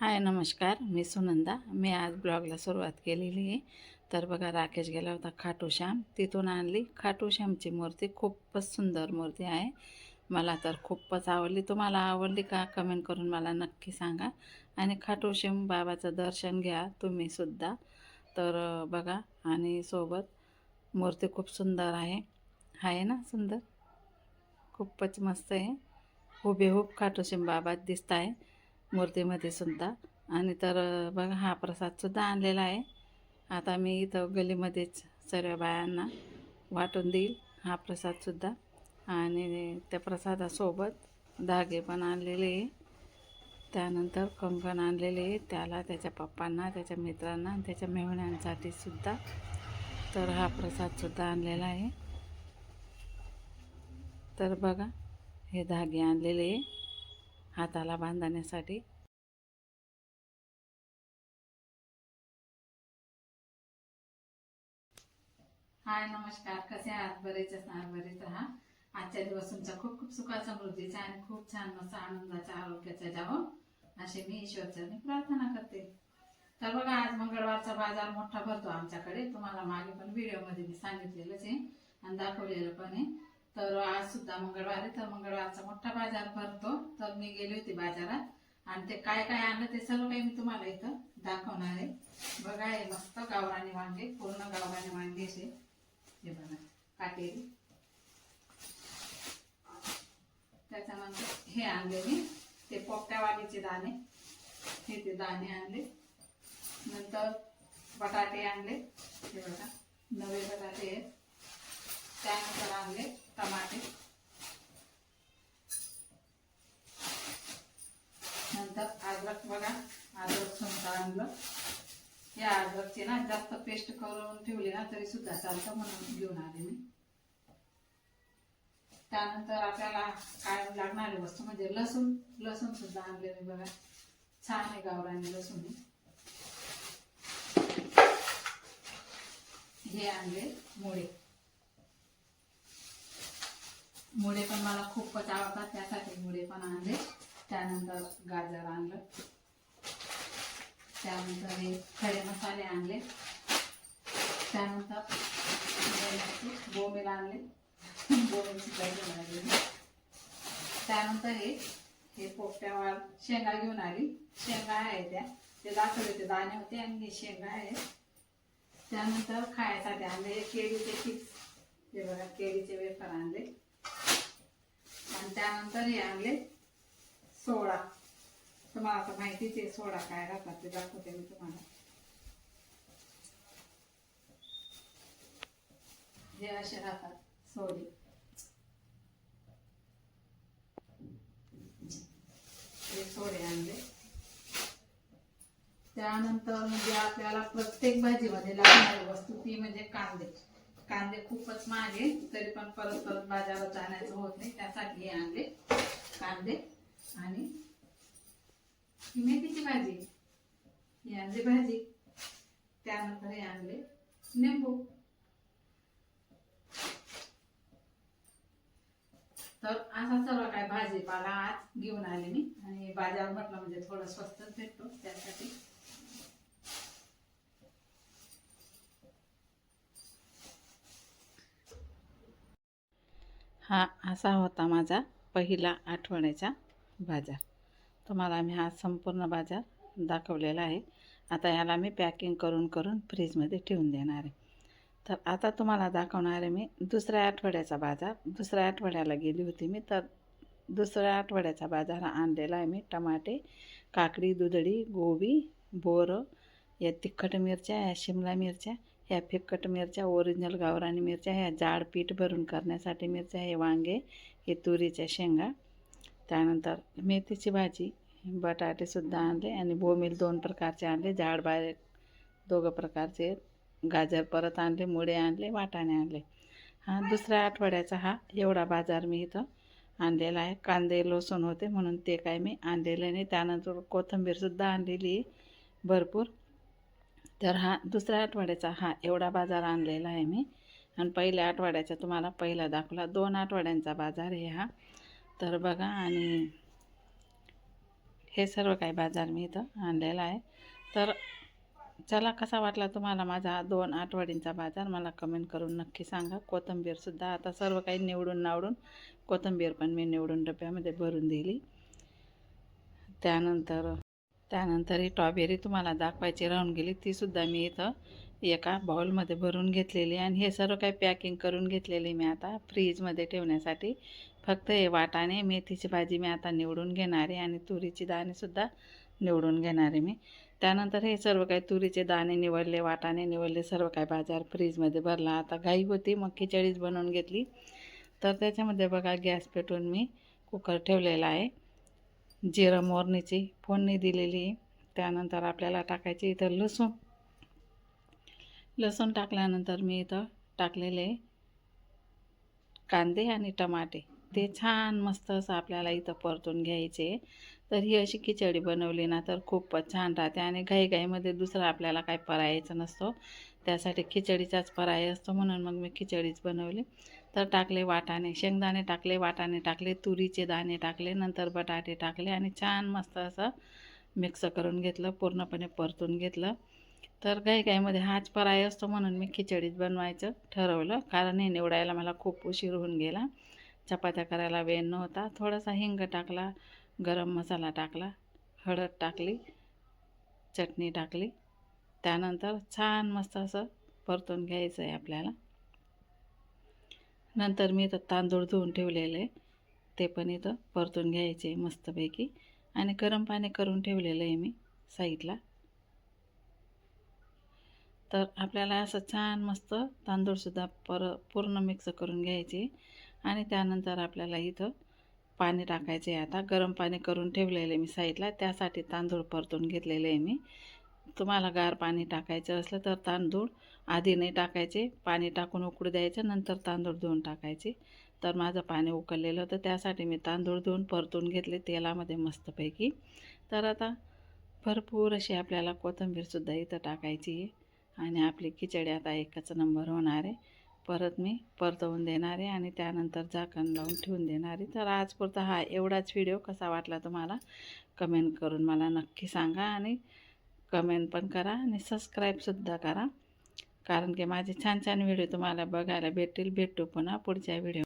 हाय नमस्कार. मी सुनंदा. मी आज ब्लॉगला सुरुवात केलेली आहे. तर बघा राकेश गेला होता खाटूश्याम तिथून आणली. खाटूश्यामची मूर्ती खूपच सुंदर मूर्ती आहे. मला तर खूपच आवडली. तुम्हाला आवडली का? कमेंट करून मला नक्की सांगा. आणि खाटूश्याम बाबाचं दर्शन घ्या तुम्हीसुद्धा तर बघा आणि सोबत मूर्ती खूप सुंदर आहे. आहे ना सुंदर? खूपच मस्त आहे. हुबेहूब खाटूश्याम बाबा दिसत आहे मूर्तीमध्ये सुद्धा. आणि तर बघा हा प्रसादसुद्धा आणलेला आहे. आता मी इथं गलीमध्येच सर्व बायांना वाटून देईल हा प्रसादसुद्धा आणि त्या प्रसादासोबत धागे पण आणलेले आहे. त्यानंतर कंकण आणलेले आहे. त्याला त्याच्या पप्पांना त्याच्या मित्रांना आणि त्याच्या मेहण्यांसाठी सुद्धा तर हा प्रसादसुद्धा आणलेला आहे. तर बघा हे धागे आणलेले आहे. हाताला बांधण्यासाठी. हाय नमस्कार. कसे आहात? बरेच असणार बरेच राहा. आजच्या दिवस तुमचा खूप खूप सुखा समृद्धीचा आणि खूप छान मस्त आनंदाचा आरोग्याचा जावं. असे मी ईश्वरचरणी प्रार्थना करते. तर बघा आज मंगळवारचा बाजार मोठा भरतो आमच्याकडे. तुम्हाला मागे पण व्हिडिओमध्ये मी सांगितलेलंच आहे आणि दाखवलेलं पण आहे. तर आज सुद्धा मंगळवार आहे तर मंगळवारचा मोठा बाजार भरतो. तर मी गेली होती बाजारात. आणि ते काय काय आणलं ते सर्व काही मी तुम्हाला इथं दाखवणार आहे. बघा हे मस्त गावराने वांगे पूर्ण गावराने वांगे असे. हे बघा काटेरी. त्याच्यानंतर हे आणले मी. ते पोपट्यावालीचे दाणे. हे ते दाणे आणले. नंतर बटाटे आणले. हे बघा नवे बटाटे आहेत. त्यानंतर आणले टमाटे. नंतर अद्रक बघा अद्रक समजा आणलं. या अद्रकची ना जास्त पेस्ट करून ठेवली ना तरी सुद्धा चालतं म्हणून घेऊन आले मी. त्यानंतर आपल्याला काय लागणारी वस्तू म्हणजे लसूण लसूण सुद्धा आणले मी बघा. छान आहे गावराने लसूण हे. आणले मुळे मुळे पण मला खूपच आवडतात त्यासाठी मुळे पण आणले. त्यानंतर गाजर आणलं. त्यानंतर हे खडे मसाले आणले. त्यानंतर बोंबील आणले. बोंबीलची कढी बनवली. त्यानंतर हे हे पोपट्यावाळ शेंगा घेऊन आली. शेंगा आहे त्या. ते दाखवले ते दाणे होते आणि शेंगा आहे. त्यानंतर खायसाठी आणले हे केळीचे चिप्स हे बघा केळीचे वेफर आणले. आणि त्यानंतर हे आणले सोडा. तुम्हाला आता माहितीच आहे सोडा काय राहतात ते दाखवते मी तुम्हाला. हे असे राहतात सोडे हे सोडे आणले. त्यानंतर म्हणजे आपल्याला प्रत्येक भाजीमध्ये लागणारी वस्तू ती म्हणजे कांदे. कांदे खूपच महागे तरी पण परत परत बाजारात जाण्याचं होत नाही त्यासाठी हे आणले कांदे. आणि मेथीची भाजी ही आणली भाजी त्यानंतर हे आणले निंबू. तर असा सर्व काय भाजीपाला आज घेऊन आले मी. आणि बाजार म्हटलं म्हणजे थोडं स्वस्तच भेटतो त्यासाठी. हा असा होता माझा पहिला आठवड्याचा बाजार. तुम्हाला मी हा संपूर्ण बाजार दाखवलेला आहे. आता याला मी पॅकिंग करून करून फ्रीजमध्ये ठेवून देणार आहे. तर आता तुम्हाला दाखवणार आहे मी दुसऱ्या आठवड्याचा बाजार. दुसऱ्या आठवड्याला गेली होती मी तर दुसऱ्या आठवड्याचा बाजार आणलेला आहे मी. टमाटे काकडी दुधडी गोबी बोरं या तिखट मिरच्या या शिमला मिरच्या ह्या फिक्कट मिरच्या ओरिजिनल गावरानी मिरच्या ह्या जाड पीठ भरून करण्यासाठी मिरच्या हे वांगे हे तुरीच्या शेंगा. त्यानंतर मेथीची भाजी बटाटेसुद्धा आणले आणि बोमिल दोन प्रकारचे आणले जाड बारीक दोघं प्रकारचे गाजर परत आणले मुळे आणले वाटाणे आणले. हा दुसऱ्या आठवड्याचा हा एवढा बाजार मी इथं आणलेला आहे. कांदे लसूण होते म्हणून ते काय मी आणलेले नाही. त्यानंतर कोथिंबीरसुद्धा आणलेली भरपूर. तर हा दुसऱ्या आठवड्याचा हा एवढा बाजार आणलेला आहे मी. आणि पहिल्या आठवड्याचा तुम्हाला पहिला दाखवला. दोन आठवड्यांचा बाजार आहे हा. तर बघा आणि हे सर्व काही बाजार मी इथं आणलेला आहे. तर चला कसा वाटला तुम्हाला माझा हा दोन आठवडींचा बाजार? मला कमेंट करून नक्की सांगा. कोथिंबीरसुद्धा आता सर्व काही निवडून नावडून कोथिंबीर पण मी निवडून डब्यामध्ये भरून दिली. त्यानंतर त्यानंतर ही टॉबेरी तुम्हाला दाखवायची राहून गेली. तीसुद्धा मी इथं एका बाउलमध्ये भरून घेतलेली आणि हे सर्व काही पॅकिंग करून घेतलेली मी आता फ्रीजमध्ये ठेवण्यासाठी. फक्त हे वाटाणे मेथीची भाजी मी आता निवडून घेणार आहे आणि तुरीची दाणेसुद्धा निवडून घेणार आहे मी. त्यानंतर हे सर्व काही तुरीचे दाणे निवडले वाटाणे निवडले सर्व काही बाजार फ्रीजमध्ये भरला. आता घाई होती मग खिचडीच बनवून घेतली. तर त्याच्यामध्ये बघा गॅस पेटून मी कुकर ठेवलेला आहे. जिरं मोरणीची फोडणी दिलेली आहे. त्यानंतर आपल्याला टाकायची इथं लसूण. लसूण टाकल्यानंतर मी इथं टाकलेले कांदे आणि टमाटे. ते छान मस्त असं आपल्याला इथं परतून घ्यायचे. तर ही अशी खिचडी बनवली ना तर खूपच छान राहते. आणि घाईघाईमध्ये दुसरं आपल्याला काय परायचं नसतो. त्यासाठी खिचडीचाच पराय असतो म्हणून मग मी खिचडीच बनवली. तर टाकले वाटाणे शेंगदाणे टाकले वाटाणे टाकले तुरीचे दाणे टाकले नंतर बटाटे टाकले आणि छान मस्त असं मिक्स करून घेतलं पूर्णपणे परतून घेतलं. तर काही काहीमध्ये हाच पराय असतो म्हणून मी खिचडीच बनवायचं ठरवलं. कारण हे निवडायला मला खूप उशीर होऊन गेला. चपात्या करायला वेळ नव्हता. थोडासा हिंग टाकला गरम मसाला टाकला हळद टाकली चटणी टाकली. त्यानंतर छान मस्त असं परतून घ्यायचं आहे आपल्याला. नंतर मी इथं तांदूळ धुवून ठेवलेले ते पण इथं परतून घ्यायचे मस्तपैकी. आणि गरम पाणी करून ठेवलेलं आहे मी साईडला. तर आपल्याला असं छान मस्त तांदूळसुद्धा पर पूर्ण मिक्स करून घ्यायचे. आणि त्यानंतर आपल्याला इथं पाणी टाकायचे आहे. आता गरम पाणी करून ठेवलेलं आहे मी साईडला. त्यासाठी तांदूळ परतून घेतलेले आहे मी. तुम्हाला गार पाणी टाकायचं असलं तर तांदूळ आधी नाही टाकायचे. पाणी टाकून उकडू द्यायचं नंतर तांदूळ धुवून टाकायचे. तर माझं पाणी उकळलेलं होतं. त्यासाठी मी तांदूळ धुवून परतून घेतले तेलामध्ये मस्तपैकी. तर आता भरपूर अशी आपल्याला कोथिंबीरसुद्धा इथं टाकायची आहे. आणि आपली खिचडी आता एकच नंबर होणार आहे. परत मी परतवून देणार आहे आणि त्यानंतर झाकण लावून ठेवून देणार आहे. तर आजपुरता हा एवढाच व्हिडिओ कसा वाटला तुम्हाला? कमेंट करून मला नक्की सांगा आणि कमेंट पण करा आणि सबस्क्राईबसुद्धा करा. कारण की माझे छान छान व्हिडिओ तुम्हाला बघायला भेटतील. भेटू पुन्हा पुढच्या व्हिडिओ